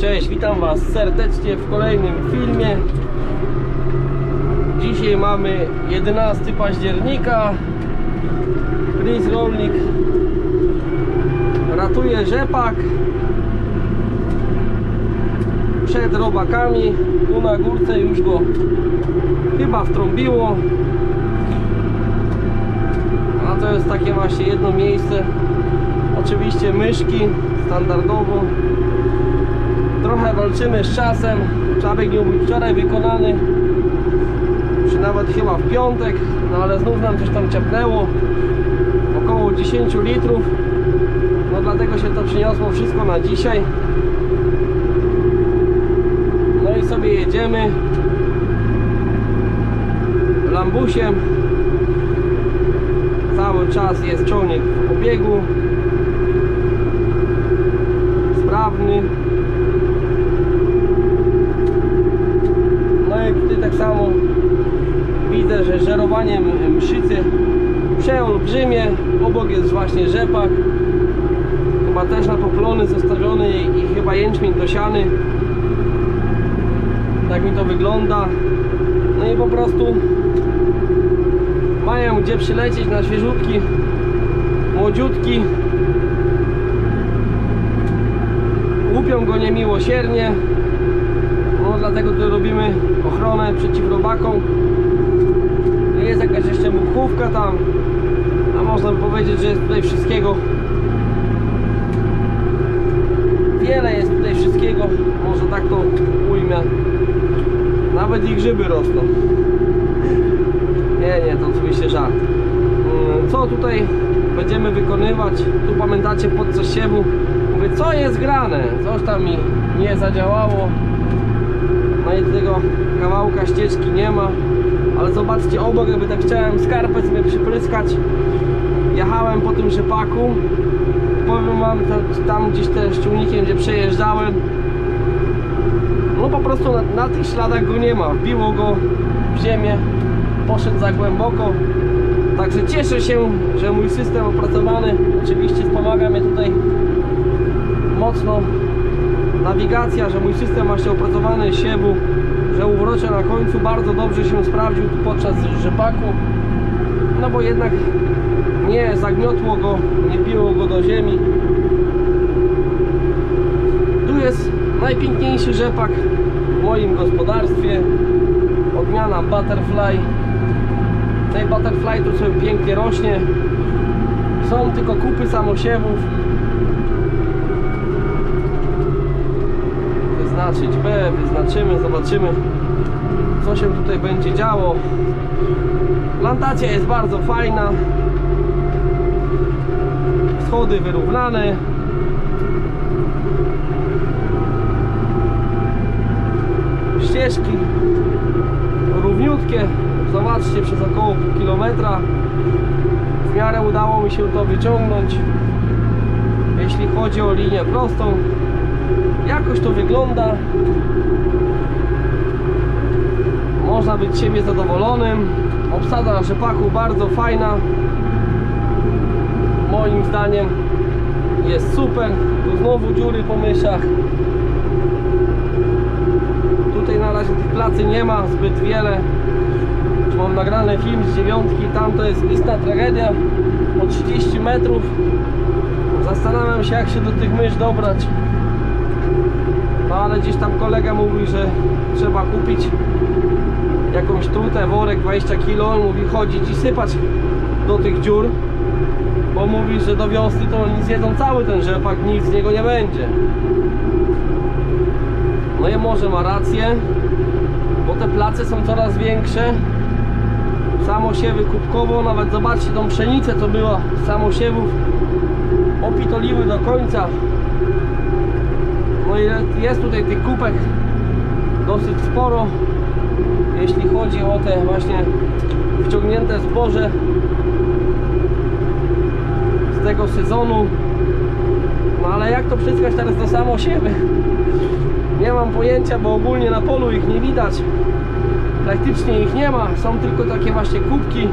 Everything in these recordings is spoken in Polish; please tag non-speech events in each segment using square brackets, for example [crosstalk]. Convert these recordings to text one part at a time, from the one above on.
Cześć, witam Was serdecznie w kolejnym filmie. Dzisiaj mamy 11 października. Chris Rolnik ratuje rzepak przed robakami. Tu na górce już go chyba wtrąbiło. A to jest takie właśnie jedno miejsce. Oczywiście myszki standardowo. Trochę walczymy z czasem. Czabek nie był wczoraj wykonany. Czy nawet chyba w piątek. No ale znów nam coś tam ciapnęło. Około 10 litrów. No dlatego się to przyniosło wszystko na dzisiaj. No i sobie jedziemy lambusiem. Cały czas jest ciągnik w obiegu. Sprawny. No i tutaj tak samo żerowanie mszycy przeolbrzymie. Obok jest właśnie rzepak. Chyba też na poplony zostawiony i, i chyba jęczmień dosiany. Tak mi to wygląda. No i po prostu mają gdzie przylecieć na świeżutki, młodziutki. Łupią go niemiłosiernie. No dlatego tu robimy ochronę przeciw robakom. Jest jakaś jeszcze muchówka tam. A można by powiedzieć, że jest tutaj wszystkiego. Wiele jest tutaj wszystkiego. Może tak to ujmę. Nawet i grzyby rosną. Nie, nie, to oczywiście żart. Mm, Co tutaj będziemy wykonywać? Tu pamiętacie podczas siewu Mówię, co jest grane? Coś tam mi nie zadziałało. No i tego kawałka ścieżki nie ma. Ale zobaczcie, obok jakby tak chciałem skarpę sobie przypryskać. Jechałem po tym rzepaku. Powiem wam, tam gdzieś też ciągnikiem, gdzie przejeżdżałem. No po prostu na, na tych śladach go nie ma. Wbiło go w ziemię. Poszedł za głęboko. Także cieszę się, że mój system opracowany oczywiście wspomaga mnie tutaj mocno nawigacja, że mój system właśnie opracowany siewu, że uwrocze na końcu bardzo dobrze się sprawdził tu podczas rzepaku. No bo jednak nie zagniotło go, nie piło go do ziemi. Tu jest najpiękniejszy rzepak w moim gospodarstwie. Odmiana Butterfly. Tej Butterfly tu sobie pięknie rośnie. Są tylko kupy samosiewów. Wyznaczyć B, wyznaczymy, zobaczymy co się tutaj będzie działo. Plantacja jest bardzo fajna. Schody wyrównane. Ścieżki równiutkie. Zobaczcie, przez około pół kilometra w miarę udało mi się to wyciągnąć. Jeśli chodzi o linię prostą, jakoś to wygląda. Można być siebie zadowolonym. Obsada na rzepaku bardzo fajna. Moim zdaniem jest super. Tu znowu dziury po myszach. Tutaj na razie tych placy nie ma zbyt wiele. Już mam nagrany film z dziewiątki. Tam to jest istna tragedia. Po 30 metrów. Zastanawiam się jak się do tych mysz dobrać. No ale gdzieś tam kolega mówi, że trzeba kupić jakąś trutę, worek 20 kg. On mówi chodzić i sypać do tych dziur. Bo mówi, że do wiosny to oni zjedzą cały ten rzepak, nic z niego nie będzie. No i może ma rację, bo te place są coraz większe. Samosiewy kubkowo, nawet zobaczcie tą pszenicę co była samosiewów. Opitoliły do końca. No i jest tutaj tych kupek dosyć sporo. Jeśli chodzi o te właśnie wciągnięte zboże z tego sezonu. No ale jak to przyskać teraz do samosiewy? Nie mam pojęcia, bo ogólnie na polu ich nie widać. Praktycznie ich nie ma, są tylko takie właśnie kubki.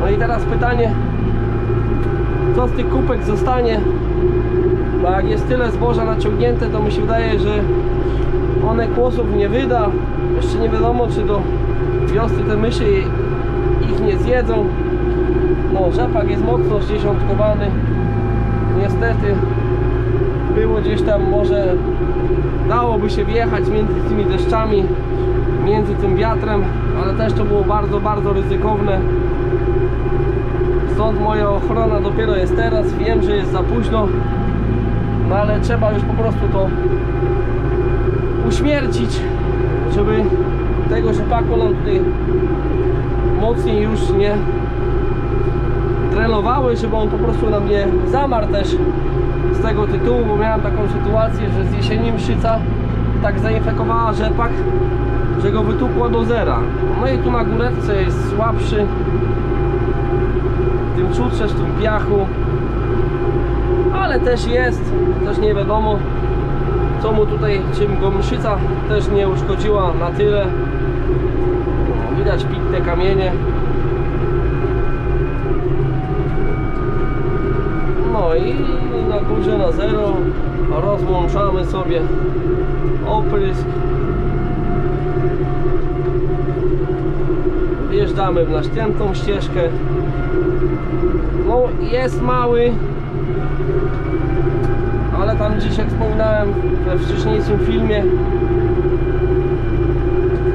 No i teraz pytanie, co z tych kubek zostanie? Jak jest tyle zboża naciągnięte, to mi się wydaje, że one kłosów nie wyda. Jeszcze nie wiadomo, czy do wiosny te myszy ich nie zjedzą. No, rzepak jest mocno zdziesiątkowany. Niestety było gdzieś tam może dałoby się wjechać między tymi deszczami, między tym wiatrem, ale też to było bardzo, bardzo ryzykowne. Stąd moja ochrona dopiero jest teraz. Wiem, że jest za późno, no ale trzeba już po prostu to uśmiercić, żeby tego rzepaku nam tutaj mocniej już nie trenowały, żeby on po prostu nam nie zamarł też z tego tytułu, bo miałem taką sytuację, że z jesieni mszyca tak zainfekowała rzepak, że go wytukła do zera. No i tu na góreczce jest słabszy, w tym czutrzesz, w tym piachu, ale też jest, też nie wiadomo co mu tutaj, czym go mszyca też nie uszkodziła na tyle. Widać piękne kamienie. No i na górze na zero rozłączamy sobie oprysk. Wjeżdżamy w następną ścieżkę. No jest mały, ale tam gdzieś jak wspominałem we wcześniejszym filmie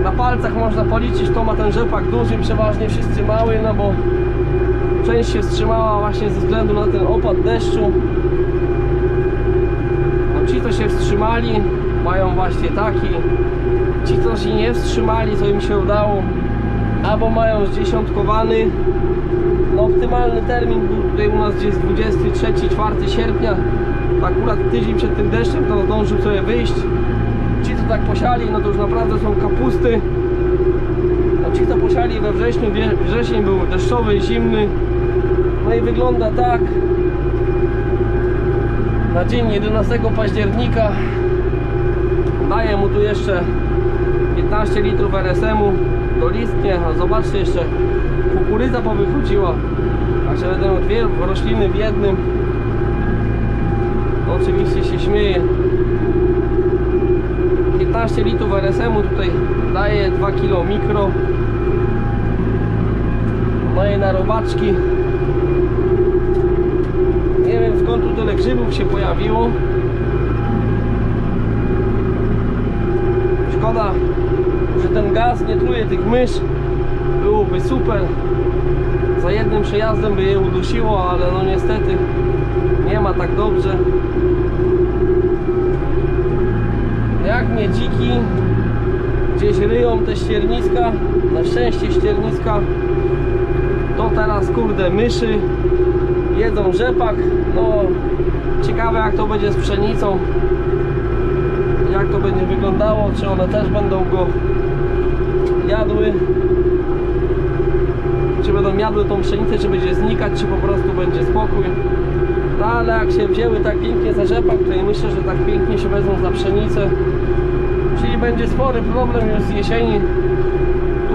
na palcach można policzyć, to ma ten rzepak duży, przeważnie wszyscy mały, no bo część się wstrzymała właśnie ze względu na ten opad deszczu. No ci, co się wstrzymali, mają właśnie taki. Ci, co się nie wstrzymali, co im się udało, albo mają zdziesiątkowany. No optymalny termin był tutaj u nas gdzieś 23-4 sierpnia. Akurat tydzień przed tym deszczem to zdążył sobie wyjść. Ci, co tak posiali, no to już naprawdę są kapusty. No ci, co posiali we wrześniu, wrzesień był deszczowy, zimny. No i wygląda tak. Na dzień 11 października daję mu tu jeszcze 15 litrów RSM-u do listnie, a zobaczcie jeszcze kukurydza powychodziła. Także będę miał dwie rośliny w jednym. To oczywiście się śmieje. 15 litrów RSM-u tutaj daje 2 kg mikro. I na robaczki. Nie wiem skąd tu tyle grzybów się pojawiło. Szkoda, że ten gaz nie truje tych mysz. Byłoby super. Za jednym przejazdem by je udusiło, ale no niestety nie ma tak dobrze. Jak mnie dziki gdzieś ryją te ścierniska, na szczęście ścierniska, to teraz kurde myszy jedzą rzepak. No ciekawe jak to będzie z pszenicą, jak to będzie wyglądało, czy one też będą go jadły, czy będą jadły tą pszenicę, czy będzie znikać, czy po prostu będzie spokój. No ale jak się wzięły tak pięknie za rzepak, to i myślę, że tak pięknie się wezmą za pszenicę. Czyli będzie spory problem już z jesieni.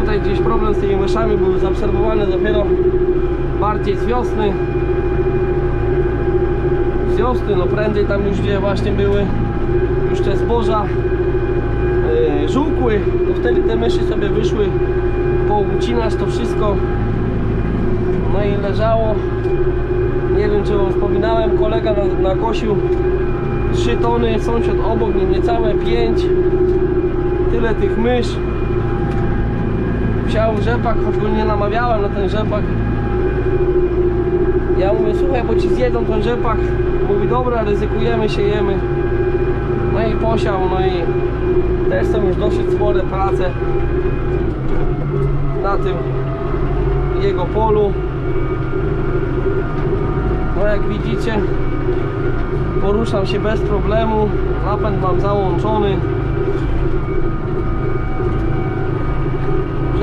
Tutaj gdzieś problem z tymi myszami był zaobserwowany dopiero bardziej z wiosny. Z wiosny, no prędzej tam już gdzie właśnie były te zboża yy, żółkły, to wtedy te myszy sobie wyszły poucinać to wszystko. No i leżało. Nie wiem czy wam wspominałem, kolega na, nakosił 3 tony, sąsiad obok nie niecałe 5 tyle tych mysz wziął rzepak, choć go nie namawiałem na ten rzepak ja mówię, słuchaj, bo ci zjedzą ten rzepak mówi, dobra, ryzykujemy, siejemy no i posiał, no i też są już dosyć spore prace na tym jego polu. No jak widzicie poruszam się bez problemu. Napęd mam załączony.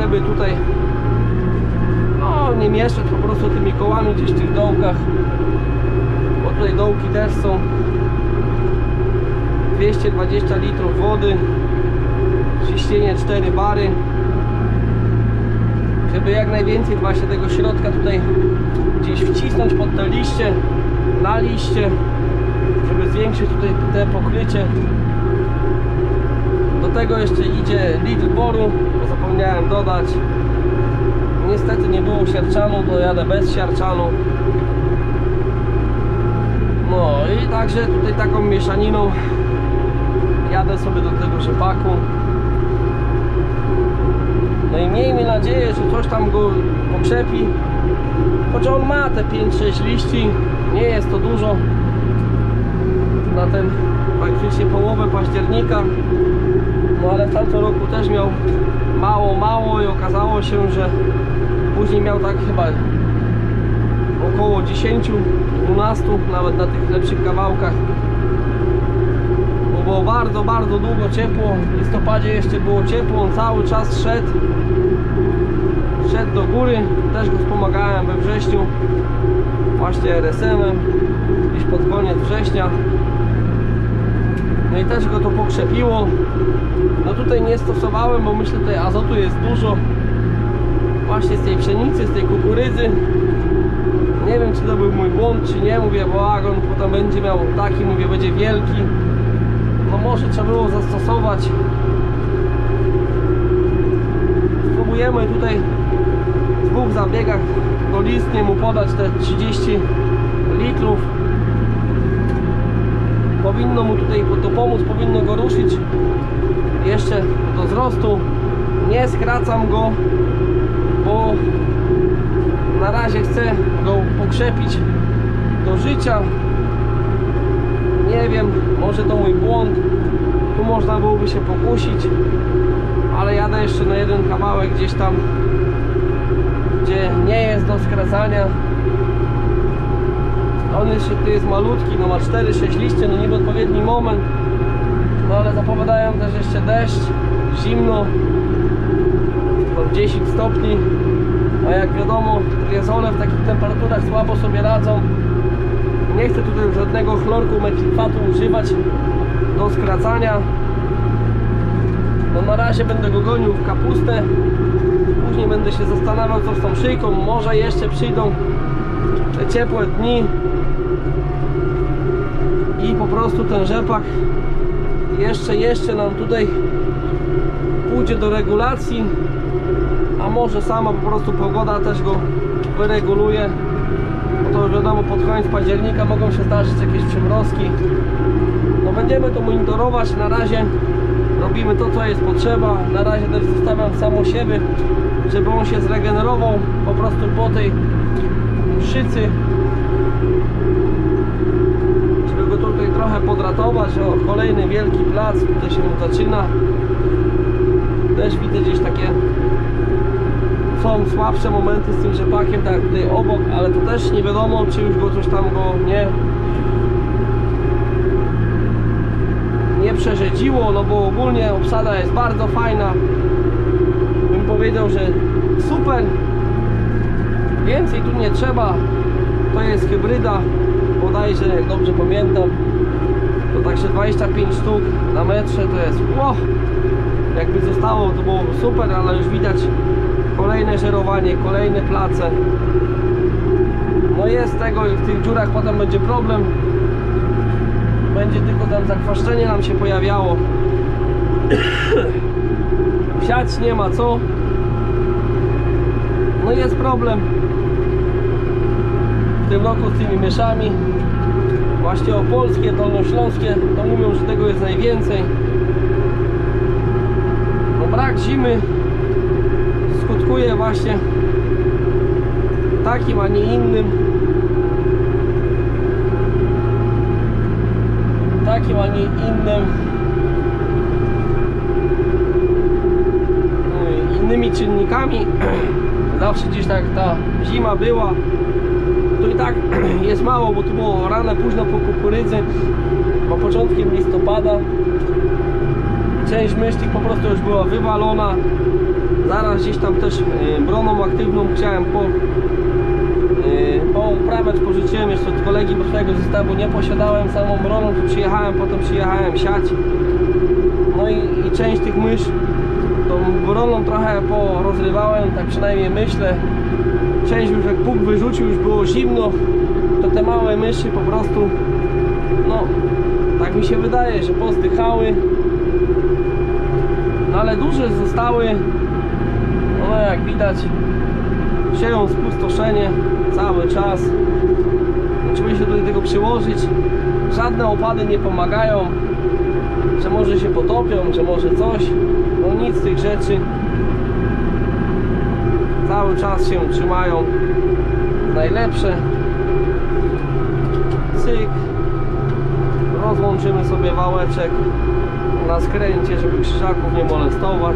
Żeby tutaj no nie mieszać po prostu tymi kołami gdzieś w tych dołkach bo tutaj dołki też są 220 litrów wody ciśnienie 4 bary żeby jak najwięcej właśnie tego środka tutaj gdzieś wcisnąć pod te liście na liście żeby zwiększyć tutaj te pokrycie. Do tego jeszcze idzie litr boru, bo zapomniałem dodać. Niestety nie było siarczanu, to jadę bez siarczanu. No i także tutaj taką mieszaniną jadę sobie do tego rzepaku. No i miejmy nadzieję, że coś tam go pokrzepi. Choć on ma te 5-6 liści, nie jest to dużo. Na ten praktycznie połowę października. No ale w tamtym roku też miał mało, mało i okazało się, że później miał tak chyba około 10, 12, nawet na tych lepszych kawałkach. Było bardzo, bardzo długo ciepło. W listopadzie jeszcze było ciepło, on cały czas szedł. Szedł do góry, też go wspomagałem we wrześniu. Właśnie RSM-em, gdzieś pod koniec września. No i też go to pokrzepiło. No tutaj nie stosowałem, bo myślę, tutaj azotu jest dużo. Właśnie z tej pszenicy, z tej kukurydzy. Nie wiem, czy to był mój błąd, czy nie. Mówię, bo agon potem będzie miał taki, mówię, będzie wielki. No może trzeba było zastosować. Spróbujemy tutaj w dwóch zabiegach golistnie mu podać te 30 litrów. Powinno mu tutaj to pomóc, powinno go ruszyć jeszcze do wzrostu. Nie skracam go, bo na razie chcę go pokrzepić do życia. Nie wiem, może to mój błąd. Tu można byłoby się pokusić, ale jadę jeszcze na jeden kawałek gdzieś tam, gdzie nie jest do skracania. On jeszcze tu jest malutki, no ma 4-6 liście, no niby odpowiedni moment. No ale zapowiadają też jeszcze deszcz, zimno, tam 10 stopni. A jak wiadomo, griezole w takich temperaturach słabo sobie radzą. Nie chcę tutaj żadnego chlorku metilfatu używać do skracania. No na razie będę go gonił w kapustę. Później będę się zastanawiał co z tą szyjką. Może jeszcze przyjdą te ciepłe dni i po prostu ten rzepak jeszcze, jeszcze nam tutaj pójdzie do regulacji a może sama po prostu pogoda też go wyreguluje to wiadomo pod koniec października mogą się zdarzyć jakieś przymrozki. No będziemy to monitorować. Na razie robimy to co jest potrzeba. Na razie też zostawiam samo siebie żeby on się zregenerował po prostu po tej szycy żeby go tutaj trochę podratować. O kolejny wielki plac tutaj się zaczyna. Też widzę gdzieś takie są słabsze momenty z tym rzepakiem, tak tutaj obok, ale to też nie wiadomo, czy już go coś tam go nie nie przerzedziło, no bo ogólnie obsada jest bardzo fajna. Bym powiedział, że super. Więcej tu nie trzeba. To jest hybryda, bodajże, jak dobrze pamiętam. To także 25 sztuk na metrze to jest. Ło, jakby zostało, to było super, ale już widać kolejne żerowanie, kolejne place. No jest tego i w tych dziurach potem będzie problem. Będzie tylko tam zakwaszczenie nam się pojawiało. [coughs] Siać nie ma co. No jest problem. W tym roku z tymi myszami. Właśnie opolskie, dolnośląskie, to mówią, że tego jest najwięcej. No brak zimy skutkuje właśnie takim, a nie innym. Takim, a nie innym. No innymi czynnikami. [clears throat] Zawsze gdzieś tak ta zima była. To i tak [clears throat] jest mało, bo tu było rane późno po kukurydzy po początkiem listopada. Część myśli po prostu już była wywalona zaraz gdzieś tam też y, broną aktywną chciałem po, y, pouprawiać, pożyczyłem jeszcze od kolegi, bo swojego zestawu nie posiadałem samą broną, tu przyjechałem, potem przyjechałem siać no i, i część tych mysz tą broną trochę porozrywałem, tak przynajmniej myślę część już jak puk wyrzucił, już było zimno to te małe myszy po prostu no, tak mi się wydaje, że pozdychały. No ale duże zostały. No jak widać, sieją spustoszenie cały czas. Musimy się do tego przyłożyć. Żadne opady nie pomagają. Że może się potopią, że może coś. No nic z tych rzeczy. Cały czas się trzymają. Najlepsze. Rozłączymy sobie wałeczek na skręcie, żeby krzyżaków nie molestować.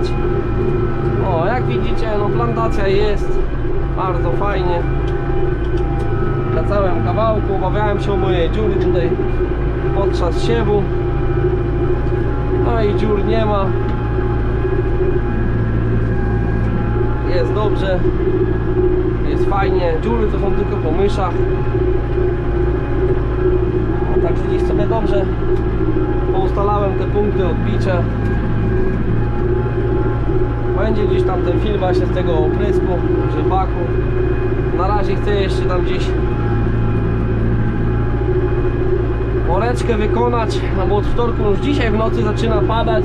O, jak widzicie, no plantacja jest bardzo fajnie. Na całym kawałku. Obawiałem się o moje dziury tutaj podczas siewu. No i dziur nie ma. Jest dobrze. Jest fajnie. Dziury to są tylko po myszach. Także dziś sobie dobrze poustalałem te punkty odbicia. Będzie gdzieś tam ten film właśnie z tego oprysku, rzepaku. Na razie chcę jeszcze tam gdzieś woreczkę wykonać, no bo od wtorku już dzisiaj w nocy zaczyna padać.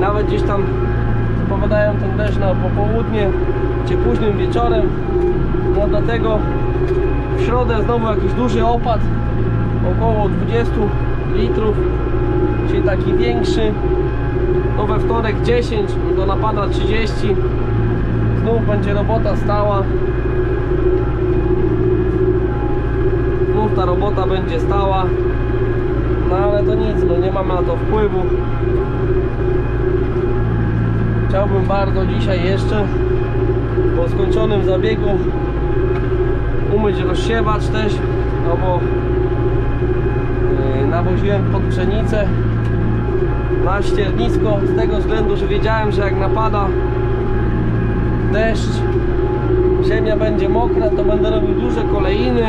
Nawet gdzieś tam zapowiadają ten deszcz na popołudnie czy późnym wieczorem. No dlatego w środę znowu jakiś duży opad, około 20 litrów, czyli taki większy. No we wtorek 10, do napada 30. Znów będzie robota stała. Znów ta robota będzie stała. No ale to nic, no nie mamy na to wpływu. Chciałbym bardzo dzisiaj jeszcze po skończonym zabiegu umyć rozsiewacz też, no bo yy, nawoziłem pod pszenicę na ściernisko z tego względu, że wiedziałem, że jak napada deszcz, ziemia będzie mokra, to będę robił duże kolejny.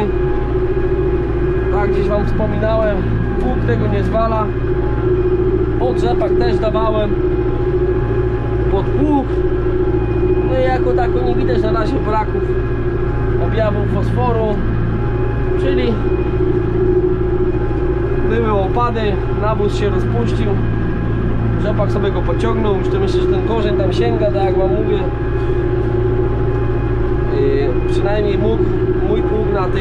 Tak, gdzieś Wam wspominałem, pług tego nie zwala. Pod rzepak też dawałem pod pług. No i jako tako nie widać na razie braków objawów fosforu, czyli były opady, nawóz się rozpuścił, rzepak sobie go pociągnął, już to myślę, że ten korzeń tam sięga, tak jak Wam mówię. Yy, przynajmniej mógł mój pług na tych